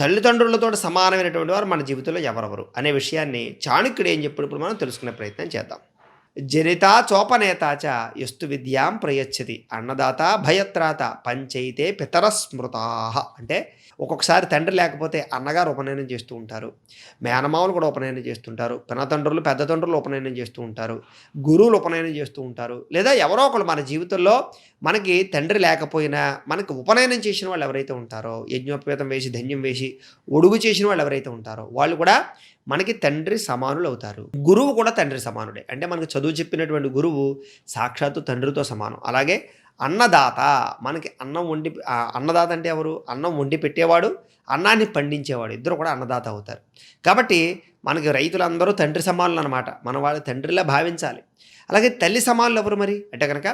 తల్లిదండ్రులతో సమానమైనటువంటి వారు మన జీవితంలో ఎవరెవరు అనే విషయాన్ని చాణుక్యుడు ఏం చెప్పినప్పుడు మనం తెలుసుకునే ప్రయత్నం చేద్దాం. జనితా చోపనేతాచ చ ఎస్తు విద్యాం ప్రయచ్చతి అన్నదాత భయత్రాత పంచైతే పితరస్మృతా అంటే ఒక్కొక్కసారి తండ్రి లేకపోతే అన్నగారు ఉపనయనం చేస్తూ ఉంటారు. మేనమామలు కూడా ఉపనయనం చేస్తుంటారు పినతండ్రులు పెద్ద తండ్రులు ఉపనయనం చేస్తూ ఉంటారు. గురువులు ఉపనయనం చేస్తూ ఉంటారు. లేదా ఎవరో ఒకరు మన జీవితంలో మనకి తండ్రి లేకపోయినా మనకి ఉపనయనం చేసిన వాళ్ళు ఎవరైతే ఉంటారో యజ్ఞోపేతం వేసి ధన్యం వేసి ఒడుగు చేసిన వాళ్ళు ఎవరైతే ఉంటారో వాళ్ళు కూడా మనకి తండ్రి సమానులు అవుతారు. గురువు కూడా తండ్రి సమానుడే. అంటే మనకు చదువు చెప్పినటువంటి గురువు సాక్షాత్తు తండ్రితో సమానం. అలాగే అన్నదాత. మనకి అన్నం వండి అన్నదాత అంటే ఎవరు? అన్నం వండి పెట్టేవాడు అన్నాన్ని పండించేవాడు. ఇద్దరు కూడా అన్నదాత అవుతారు. కాబట్టి మనకి రైతులందరూ తండ్రి సమానులు అనమాట మన వాళ్ళు తండ్రిలా భావించాలి. అలాగే తల్లి సమానులు ఎవరు మరి? అంటే కనుక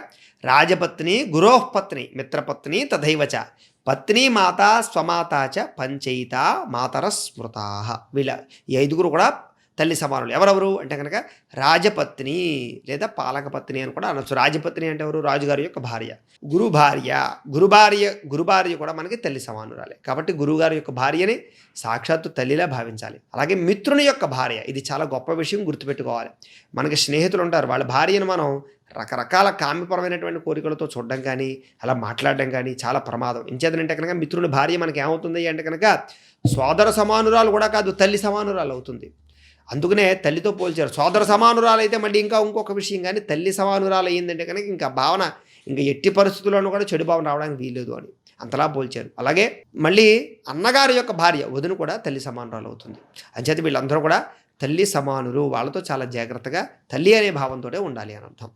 రాజపత్ని గురోహపత్ని మిత్రపత్ని తథైవచ. పత్ని మాత స్వమాత చ పంచయిత మాతర స్మృతా. వీళ్ళ ఈ ఐదుగురు కూడా తల్లి సమానులు. ఎవరెవరు? అంటే కనుక రాజపత్ని లేదా పాలకపత్ని అని కూడా అనొచ్చు. రాజపత్ని అంటే ఎవరు? రాజుగారి యొక్క భార్య. గురు భార్య. గురు భార్య గురు భార్య కూడా మనకి తల్లి సమానురాలే. కాబట్టి గురువుగారి యొక్క భార్యని సాక్షాత్తు తల్లిలా భావించాలి. అలాగే మిత్రుని యొక్క భార్య. ఇది చాలా గొప్ప విషయం గుర్తుపెట్టుకోవాలి. మనకి స్నేహితులు ఉంటారు. వాళ్ళ భార్యను మనం రకరకాల కామ్యపరమైనటువంటి కోరికలతో చూడడం కానీ అలా మాట్లాడడం కానీ చాలా ప్రమాదం. ఇంచేతనంటే కనుక మిత్రుని భార్య మనకి ఏమవుతుంది అంటే కనుక సోదర సమానురాలు కూడా కాదు తల్లి సమానురాలు అవుతుంది. అందుకనే తల్లితో పోల్చారు. సోదర సమానురాలు అయితే మళ్ళీ ఇంకా ఇంకొక విషయం కానీ తల్లి సమానురాలు అయ్యిందంటే కనుక ఇంకా భావన ఇంకా ఎట్టి పరిస్థితుల్లోనూ కూడా చెడు భావన రావడానికి వీల్లేదు అని అంతలా పోల్చారు. అలాగే మళ్ళీ అన్నగారి యొక్క భార్య వదిన కూడా తల్లి సమానురాలు అవుతుంది అంచేత వీళ్ళందరూ కూడా తల్లి సమానులు వాళ్ళతో చాలా జాగ్రత్తగా తల్లి అనే భావంతో ఉండాలి అని అర్థం.